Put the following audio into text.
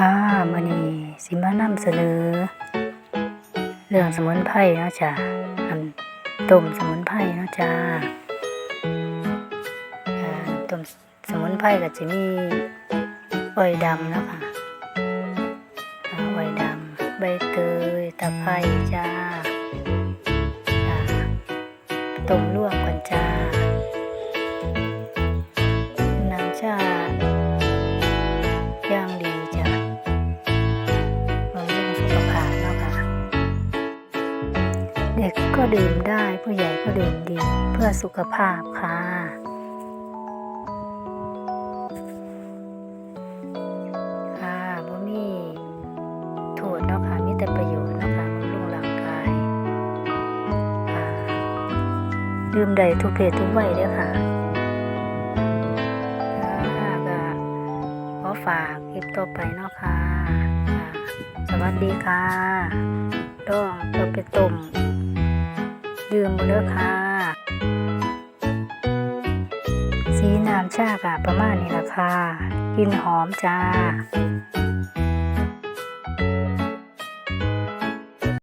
ค่ะมื้อนี้สิมานำเสนอ เรื่องสมุนไพรนะจ้ะอันต้มสมุนไพรนะจ้ะอ่าต้มสมุนไพรก็จะมีอ้อยดำนะค่ะอ่าอ้อยดำใบเตยตะไคร้จ้าต้มร่วมกันจ้า เด็กก็ดื่มได้ผู้ใหญ่ก็ดื่มดีเพื่อสุขภาพค่ะค่ะบ่มีโทษเนาะค่ะมีแต่ประโยชน์เนาะค่ะบำรุงร่างกายค่ะดื่มได้ทุกเพศทุกวัยเด้อค่ะค่ะก็ขอฝากคลิปต่อไปเนาะค่ะค่ะสวัสดีค่ะต้องเราไปต้ม ลืมเด้อค่ะ สีน้ำชากะประมาณนี้ละค่ะกลินหอมจ้า